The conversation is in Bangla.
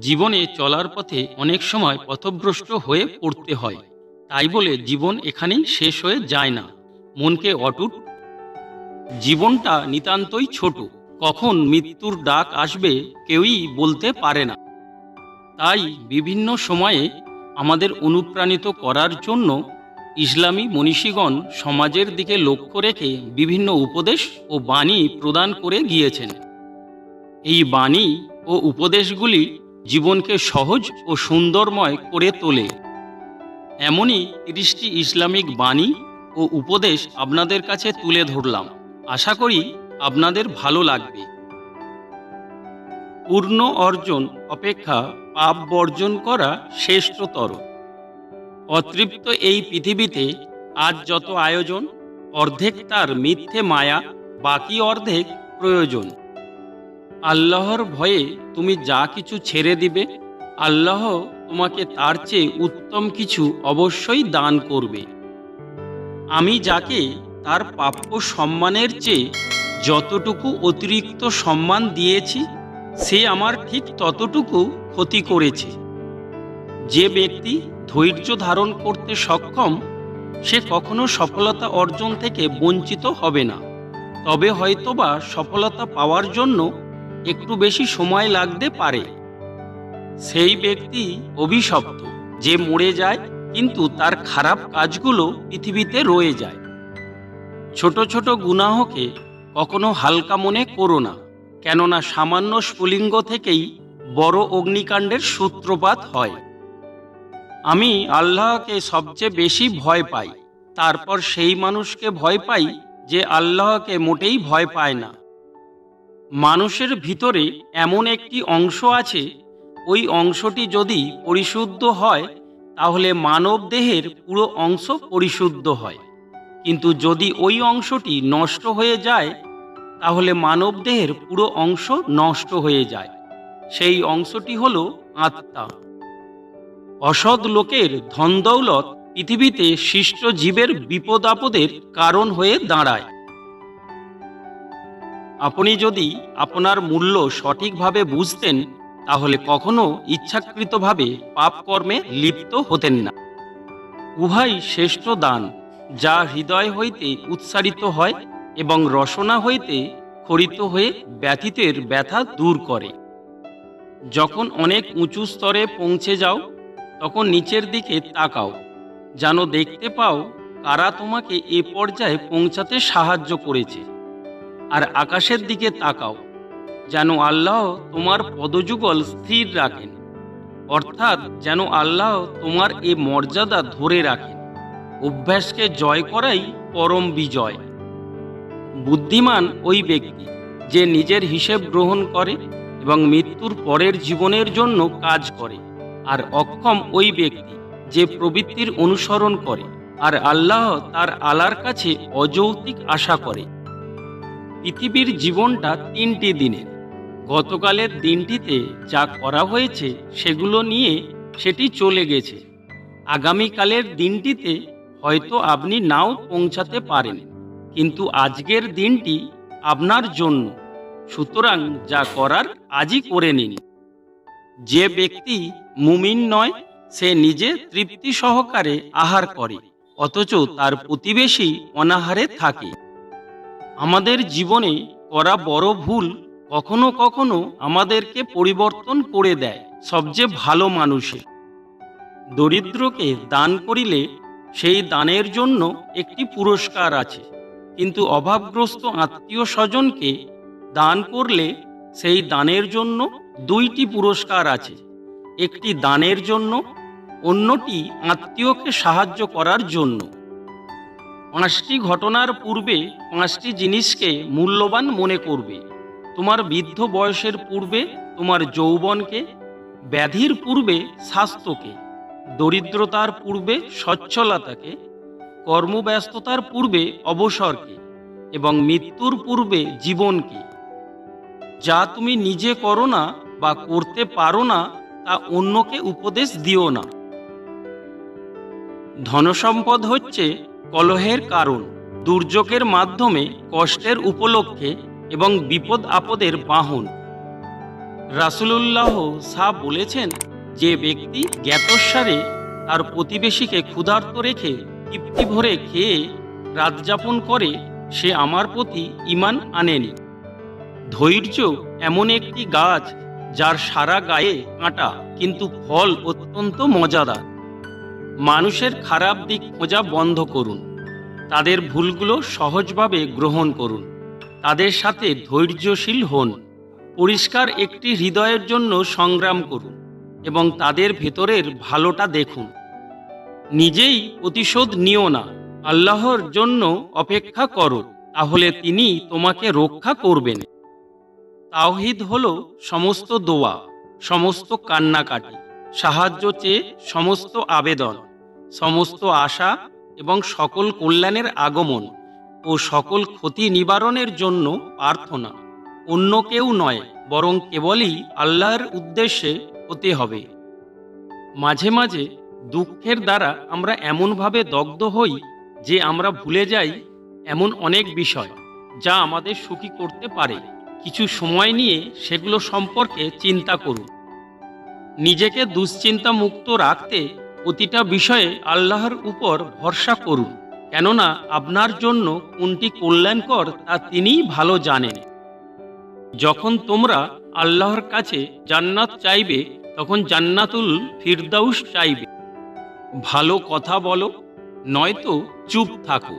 জীবনে চলার পথে অনেক সময় পথভ্রষ্ট হয়ে পড়তে হয়। তাই বলে জীবন এখানেই শেষ হয়ে যায় না। মনকে অটুট। জীবনটা নিতান্তই ছোট। কখন মৃত্যুর ডাক আসবে কেউই বলতে পারে না। তাই বিভিন্ন সময়ে আমাদের অনুপ্রাণিত করার জন্য ইসলামী মনীষীগণ সমাজের দিকে লক্ষ্য রেখে বিভিন্ন উপদেশ ও বাণী প্রদান করে গিয়েছেন। এই বাণী ও উপদেশগুলি জীবনকে সহজ ও সুন্দরময় করে তোলে। এমনই তিরিশটি ইসলামিক বাণী ও উপদেশ আপনাদের কাছে তুলে ধরলাম। আশা করি আপনাদের ভালো লাগবে। পূর্ণ অর্জন অপেক্ষা পাপ বর্জন করা শ্রেষ্ঠতর। অতৃপ্ত এই পৃথিবীতে আজ যত আয়োজন, অর্ধেক তার মিথ্যে মায়া, বাকি অর্ধেক প্রয়োজন। আল্লাহর ভয়ে তুমি যা কিছু ছেড়ে দিবে, আল্লাহ তোমাকে তার চেয়ে উত্তম কিছু অবশ্যই দান করবে। আমি যাকে তার প্রাপ্য সম্মানের চেয়ে যতটুকু অতিরিক্ত সম্মান দিয়েছি, সে আমার ঠিক ততটুকু ক্ষতি করেছে। যে ব্যক্তি ধৈর্য ধারণ করতে সক্ষম, সে কখনো সফলতা অর্জন থেকে বঞ্চিত হবে না। তবে হয়তোবা সফলতা পাওয়ার জন্য একটু বেশি সময় লাগতে পারে। সেই ব্যক্তি অভিশপ্ত, যে মরে যায়, কিন্তু তার খারাপ কাজগুলো পৃথিবীতে রয়ে যায়। ছোট ছোট গুনাহকে কখনো হালকা মনে করো না, কেননা সামান্য স্ফুলিঙ্গ থেকেই বড় অগ্নিকাণ্ডের সূত্রপাত হয়। আমি আল্লাহকে সবচেয়ে বেশি ভয় পাই, তারপর সেই মানুষকে ভয় পাই যে আল্লাহকে মোটেই ভয় পায় না। মানুষের ভিতরে এমন একটি অংশ আছে, ওই অংশটি যদি পরিশুদ্ধ হয়, তাহলে মানব দেহের পুরো অংশ পরিশুদ্ধ হয়। কিন্তু যদি ওই অংশটি নষ্ট হয়ে যায়, তাহলে মানব দেহের পুরো অংশ নষ্ট হয়ে যায়। সেই অংশটি হল আত্মা। অসৎ লোকের ধনদৌলত পৃথিবীতে শিষ্ট জীবের বিপদ আপদের কারণ হয়ে দাঁড়ায়। আপনি যদি আপনার মূল্য সঠিকভাবে বুঝতেন, তাহলে কখনো ইচ্ছাকৃতভাবে পাপ কর্মে লিপ্ত হতেন না। উহাই শ্রেষ্ঠ দান, যা হৃদয় হইতে উৎসারিত হয় এবং রসনা হইতে খরিত হয়ে ব্যথিতের ব্যথা দূর করে। যখন অনেক উঁচু স্তরে পৌঁছে যাও, তখন নিচের দিকে তাকাও, যেন দেখতে পাও কারা তোমাকে এ পর্যায়ে পৌঁছাতে সাহায্য করেছে। আর আকাশের দিকে তাকাও, যেন আল্লাহ তোমার পদযুগল স্থির রাখেন। অর্থাৎ যেন আল্লাহ তোমার এ মর্যাদা ধরে রাখেন। অভ্যাসকে জয় করাই পরম বিজয়। বুদ্ধিমান ওই ব্যক্তি যে নিজের হিসেব গ্রহণ করে এবং মৃত্যুর পরের জীবনের জন্য কাজ করে, আর অক্ষম ওই ব্যক্তি যে প্রবৃত্তির অনুসরণ করে, আর আল্লাহ তার আলার কাছে অযৌক্তিক আশা করে। পৃথিবীর জীবনটা তিনটি দিনের। গতকালের দিনটিতে যা করা হয়েছে সেগুলো নিয়ে সেটি চলে গেছে। আগামীকালের দিনটিতে হয়তো আপনি নাও পৌঁছাতে পারেন, কিন্তু আজকের দিনটি আপনার জন্য। সুতরাং যা করার আজই করে নিন। যে ব্যক্তি মুমিন নয়, সে নিজে তৃপ্তি সহকারে আহার করে, অথচ তার প্রতিবেশী অনাহারে থাকে। আমাদের জীবনে করা বড় ভুল কখনো কখনো আমাদেরকে পরিবর্তন করে দেয় সবচেয়ে ভালো মানুষে দরিদ্রকে দান করিলে সেই দানের জন্য একটি পুরস্কার আছে, কিন্তু অভাবগ্রস্ত আত্মীয় স্বজনকে দান করলে সেই দানের জন্য দুইটি পুরস্কার আছে, একটি দানের জন্য, অন্যটি আত্মীয়কে সাহায্য করার জন্য। পাঁচটি ঘটনার পূর্বে পাঁচটি জিনিসকে মূল্যবান মনে করবে। তোমার বৃদ্ধ বয়সের পূর্বে তোমার যৌবনকে, ব্যাধির পূর্বে স্বাস্থ্যকে, দরিদ্রতার পূর্বে সচ্ছলতাকে, কর্মব্যস্ততার পূর্বে অবসরকে এবং মৃত্যুর পূর্বে জীবনকে। যা তুমি নিজে করো না বা করতে পারো না, তা অন্যকে উপদেশ দিও না। ধনসম্পদ হচ্ছে কলহের কারণ, দুর্যোগের মাধ্যমে কষ্টের উপলক্ষে এবং বিপদ আপদের বাহন। রাসূলুল্লাহ সাহ বলেছেন, যে ব্যক্তি জ্ঞাতসারে তার প্রতিবেশীকে ক্ষুধার্ত রেখে তৃপ্তি ভরে খেয়ে রাত যাপন করে, সে আমার প্রতি ইমান আনেনি। ধৈর্য এমন একটি গাছ যার সারা গায়ে কাঁটা, কিন্তু ফল অত্যন্ত মজাদার। মানুষের খারাপ দিক খোঁজা বন্ধ করুন। তাদের ভুলগুলো সহজভাবে গ্রহণ করুন। তাদের সাথে ধৈর্যশীল হন। পরিষ্কার একটি হৃদয়ের জন্য সংগ্রাম করুন এবং তাদের ভেতরের ভালোটা দেখুন। নিজেই প্রতিশোধ নিও না। আল্লাহর জন্য অপেক্ষা করো, তাহলে তিনি তোমাকে রক্ষা করবেন। তাওহিদ হল সমস্ত দোয়া, সমস্ত কান্নাকাটি, সাহায্য চেয়ে সমস্ত আবেদন। সমস্ত আশা এবং সকল কল্যাণের আগমন ও সকল ক্ষতি নিবারণের জন্য প্রার্থনা। অন্য কেউ নয়, বরং কেবলই আল্লাহর উদ্দেশ্যে হতে হবে। মাঝে মাঝে দুঃখের দ্বারা আমরা এমনভাবে দগ্ধ হই যে আমরা ভুলে যাই এমন অনেক বিষয় যা আমাদের সুখী করতে পারে। কিছু সময় নিয়ে সেগুলো সম্পর্কে চিন্তা করুন। নিজেকে দুশ্চিন্তা মুক্ত রাখতে প্রতিটা বিষয়ে আল্লাহর উপর ভরসা করুন, কেননা আপনার জন্য কোনটি কল্যাণকর তা তিনিই ভালো জানেন। যখন তোমরা আল্লাহর কাছে জান্নাত চাইবে, তখন জান্নাতুল ফিরদাউস চাইবে। ভালো কথা বলো, নয়তো চুপ থাকো।